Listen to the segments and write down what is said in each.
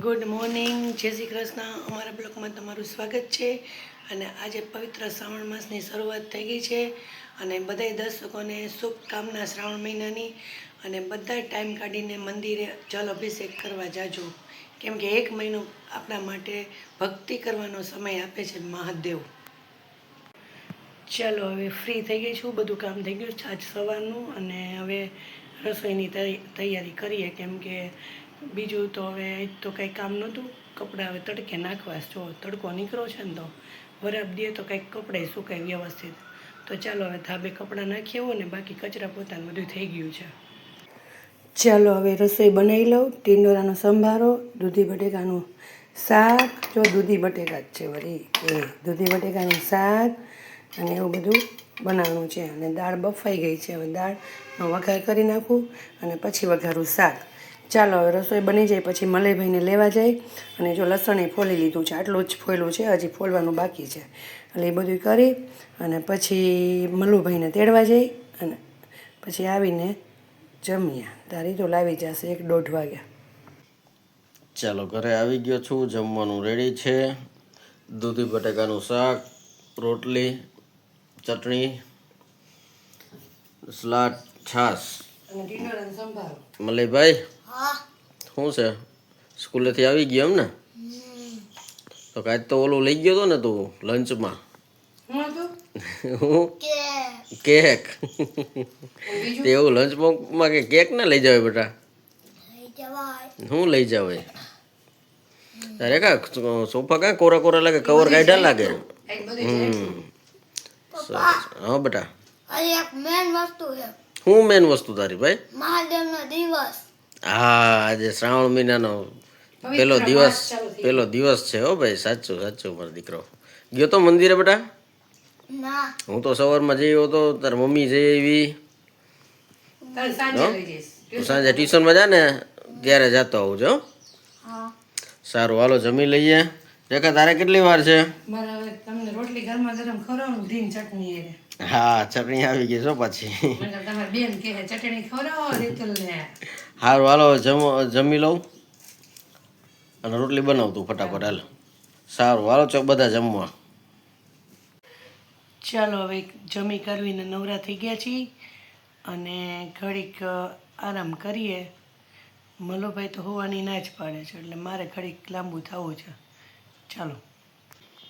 Good morning જય શ્રી કૃષ્ણ. અમારા બ્લોગમાં તમારું સ્વાગત છે. અને આજે પવિત્ર શ્રાવણ માસની શરૂઆત થઈ ગઈ છે. અને બધાય દર્શકોને શુભકામના શ્રાવણ મહિનાની. અને બધા ટાઈમ કાઢીને મંદિરે જલ અભિષેક કરવા જાજો. કેમ કે એક મહિનો આપણા માટે ભક્તિ કરવાનો સમય આપે છે મહાદેવ. ચાલો, હવે ફ્રી થઈ ગઈ છું. બધું કામ થઈ ગયું છે. આજ સવારનું અને હવે રસોઈની તૈયારી કરીએ. કેમ કે બીજું તો હવે તો કંઈ કામ નહોતું. કપડાં હવે તડકે નાખવા, જો તડકો નીકળો છે ને તો વરાપ દે તો કંઈક કપડાં સુકાય વ્યવસ્થિત. તો ચાલો હવે ધાબે કપડાં નાખીએ હોય ને બાકી કચરા પોતાનું બધું થઈ ગયું છે. ચાલો હવે રસોઈ બનાવી લઉં, ટીંડોરાનો સંભારો, દૂધી બટેકાનું શાક. જો દૂધી બટેકા જ છે વળી એ દૂધી બટેકાનું શાક અને એવું બધું બનાવવાનું છે. અને દાળ બફાઈ ગઈ છે. હવે દાળનો વઘાર કરી નાખું અને પછી વઘારું શાક. ચાલો હવે રસોઈ બની જાય પછી મલયભાઈને લેવા જાય અને જો લસણ એ ફોલી લીધું છે આટલું જ ફોલ્યું છે હજી ફોલવાનું બાકી છે. એટલે એ બધું કરી અને પછી મલ્લુભાઈને તેડવા જઈ અને પછી આવીને જમ્યા. તારી તો લાવી જશે એક દોઢ વાગ્યા. ચાલો ઘરે આવી ગયો છું જમવાનું રેડી છે. દૂધી બટાકાનું શાક રોટલી ચટણી સલાડ છાશ. મલયભાઈ શું છે? સ્કૂલેથી આવી ગયો એમ ને? તો કાંઈ તો ઓલું લઈ ગયો તો ને તું લંચમાં? હું કેક. તે એવું લંચમાં કે કેક ના લઈ જાવ બેટા? હું લઈ જાવ અરે તારે કા સોફા કા કોરા કોરા લાગે? કવર કાઢ્યા લાગે? હમ. હા બેટા. એક મેન વસ્તુ છે. શું મેન વસ્તુ તારી ભાઈ? મહાદેવનો દિવસ. હા આજે શ્રાવણ મહિનાનો પેલો દિવસ પેલો દિવસ છે હો ભાઈ સાચું સાચું મારો દીકરો. ગયો તો મંદિરે બેટા હું તો સવારમાં જઈ તો તાર મમ્મી જઈ આવી. તારે સાંજે તું સાંજે ટ્યુશનમાં જા ને ત્યારે જતો આવું છો હા. સારું હાલો જમી લઈએ. રેખા તારે કેટલી વાર છે? તમને રોટલી ગરમા ગરમ ખરો ધીમ ચટણી હા ચટણી આવી ગઈ છો પાછી. મને બેન કહે ચટણી ખવડાવો રીતુલને. સારું હાલો જમી લઉં. અને રોટલી બનાવતું ફટાફટ હાલ. સારું હાલો ચોક બધા જમવા. ચાલો હવે જમી કરવીને નવરા થઈ ગયા છીએ. અને ઘડીક આરામ કરીએ. મલોભાઈ તો હોવાની ના જ પાડે છે એટલે મારે ઘડીક લાંબુ થવું છે. ચાલો.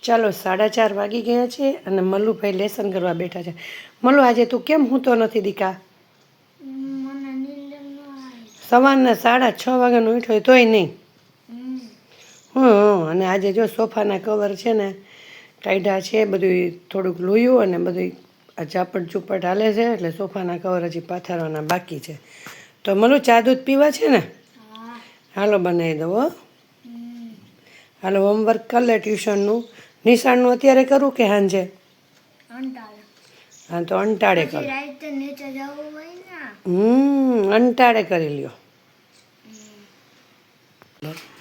ચાલો સાડા ચાર વાગી ગયા છે અને મલ્લુભાઈ લેસન કરવા બેઠા છે. મલ્લુ આજે તું કેમ હું તો નથી દીકા? સવારના સાડા છ વાગ્યાનો ઉઠ્યો તોય નહીં. હં અને આજે જો સોફાના કવર છે ને કાઢ્યા છે બધું થોડુંક લોયું અને બધું આ ઝાપટ ચૂપટ હાલે છે એટલે સોફાના કવર હજી પાથરવાના બાકી છે. તો મલું ચા દૂધ પીવા છે ને? હાલો બનાવી દઉં હો. હાલો હોમવર્ક કરી લે ટ્યુશનનું. નિશાળનું અત્યારે કરું કે સાંજે હા તો અંટાળે કર. હમ અંટાળે કરી લ્યો.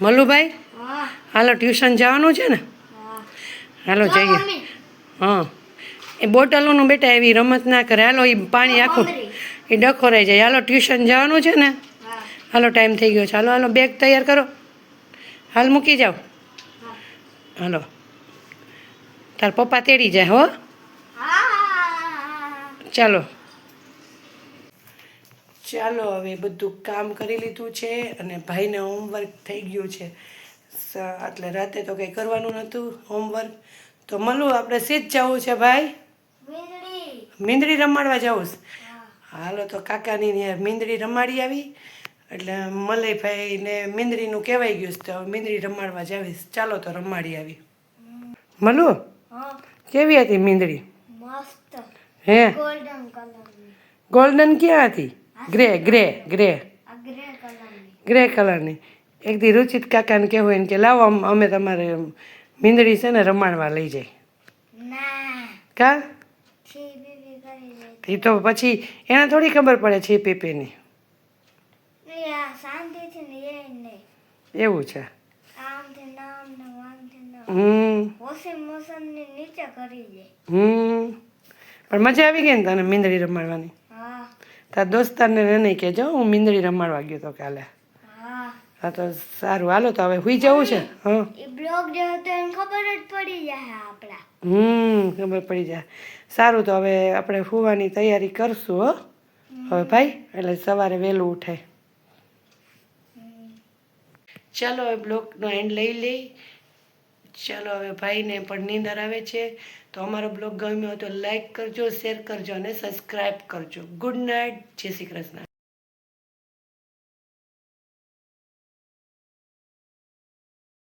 મલ્લુભાઈ? હાલો ટ્યુશન જવાનું છે ને? હાલો જઈએ. હા. એ બોટલોનું બેટા એવી રમત ના કરે. હાલો એ પાણી આખું એ ડખોરાઈ જાય. હાલો ટ્યુશન જવાનું છે ને? હાલો ટાઈમ થઈ ગયો છે. હાલો હાલો બેગ તૈયાર કરો. હાલ મૂકી જાઓ. હાલો. તાર પપ્પા તેડી જાય, હો. ચાલો. ચાલો, હવે બધું કામ કરી લીધું છે અને ભાઈને હોમવર્ક થઈ ગયું છે. એટલે રાતે તો કંઈ કરવાનું નહોતું હોમવર્ક તો મળું આપણે સીધ જવું છે, ભાઈ? મીંદડી રમાડવા જવું હાલો, તો કાકાની મીંદડી રમાડી આવી. એટલે મલયભાઈને મીંદડીનું કહેવાય ગયું છે, તો મીંદડી રમાડવા જાવીશ. ચાલો, તો રમાડી આવી. હા કેવી હતી મીંદડી? મસ્ત. હે? ગોલ્ડન કલરની ગોલ્ડન ક્યાં હતી? ગ્રે ગ્રે ગ્રે ગ્રે કલરની? એક દી રુચિત કાકાને કહેવું એને કે લાવો અમ- અમે તમારે મીંદડી છે ને રમાડવા લઈ જાય. કા? એ તો પછી એને થોડી ખબર પડે છે પીપીની. એવું છે. હમ. વોશિંગ મશીનની નીચે કરી દે. હમ. પણ મજા આવી ગઈ ને તને મીંદડી રમાડવાની? હા. તાર દોસ્તારને એને નહીં કહેજો હું મીંદડી રમાડવા ગયો તો કાલે. હા. હા તો સારું હાલો તો હવે હુઈ જવું છે. હા. એ બ્લોગ જે હતો એને ખબર જ પડી જાય આપણા. હમ ખબર પડી જાય. સારું તો હવે આપણે હુવાની તૈયારી કરશું હો. હવે ભાઈ એટલે સવારે વહેલું ઉઠાય ચાલો હવે બ્લોગનો એન્ડ લઈ લઈ. ચાલો, હવે ભાઈને પણ નીંદર આવે છે. તો અમારો બ્લોગ ગમ્યો તો લાઈક કરજો, શેર કરજો અને સબસ્ક્રાઈબ કરજો. ગુડ નાઇટ, જય શ્રી કૃષ્ણ.